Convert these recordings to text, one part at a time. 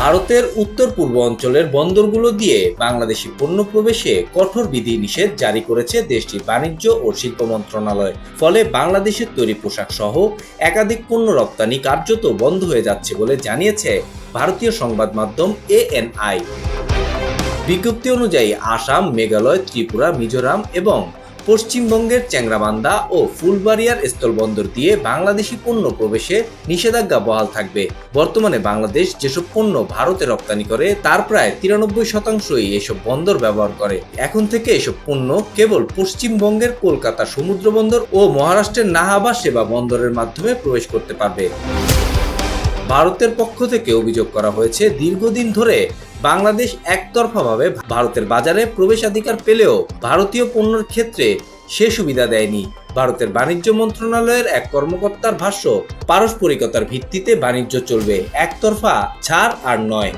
ভারতের উত্তর পূর্ব অঞ্চলের বন্দরগুলো দিয়ে বাংলাদেশি পণ্য প্রবেশে কঠোর বিধি নিষেধ জারি করেছে দেশটির বাণিজ্য ও শিল্প মন্ত্রণালয়। ফলে বাংলাদেশের তৈরি পোশাক সহ একাধিক পণ্য রপ্তানি কার্যত বন্ধ হয়ে যাচ্ছে বলে জানিয়েছে ভারতীয় সংবাদ মাধ্যম এএনআই। বিজ্ঞপ্তি অনুযায়ী আসাম, মেঘালয়, ত্রিপুরা, মিজোরাম এবং পশ্চিমবঙ্গের চ্যাংরাবান্ধা ও ফুলবাড়িয়ার স্থলবন্দর দিয়ে বাংলাদেশি পণ্য প্রবেশে নিষেধাজ্ঞা বহাল থাকবে। বর্তমানে বাংলাদেশ যেসব পণ্য ভারতে রপ্তানি করে, তার প্রায় তিরানব্বই শতাংশই এসব বন্দর ব্যবহার করে। এখন থেকে এসব পণ্য কেবল পশ্চিমবঙ্গের কলকাতা সমুদ্র বন্দর ও মহারাষ্ট্রের নাহাবা সেবা বন্দরের মাধ্যমে প্রবেশ করতে পারবে। ভারতের পক্ষ থেকে অভিযোগ করা হয়েছে, দীর্ঘদিন ধরে বাংলাদেশ একতরফাভাবে ভারতের বাজারে প্রবেশাধিকার পেলেও ভারতীয় পণ্যের ক্ষেত্রে সে সুবিধা দেয়নি। ভারতের বাণিজ্য মন্ত্রণালয়ের এক কর্মকর্তার ভাষ্য, পারস্পরিকতার ভিত্তিতে বাণিজ্য চলবে একতরফা, ছাড় আর নয়।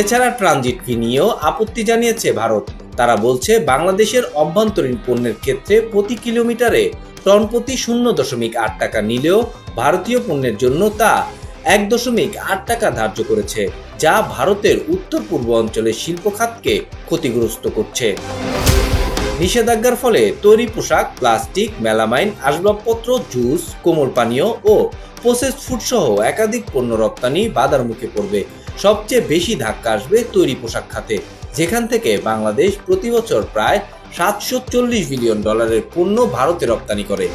এছাড়া ট্রানজিট ফি নিয়েও আপত্তি জানিয়েছে ভারত। তারা বলছে, বাংলাদেশের অভ্যন্তরীণ পণ্যের ক্ষেত্রে প্রতি কিলোমিটারে টন প্রতি শূন্য দশমিক আট টাকা নিলেও ভারতীয় পণ্যের জন্য তা এক দশমিক আট টাকা ধার্য করেছে, যা ভারতের উত্তর পূর্ব অঞ্চলের শিল্প খাতকে ক্ষতিগ্রস্ত করছে। নিষেধাজ্ঞার ফলে তৈরি পোশাক, প্লাস্টিক, মেলামাইন, আসবাবপত্র, জুস, কোমল পানীয় ও প্রসেসড ফুড সহ একাধিক পণ্য রপ্তানি বাধার মুখে পড়বে। সবচেয়ে বেশি ধাক্কা আসবে তৈরি পোশাক খাতে, যেখান থেকে বাংলাদেশ প্রতি বছর প্রায় সাতশো চল্লিশ বিলিয়ন ডলারের পণ্য ভারতে রপ্তানি করে।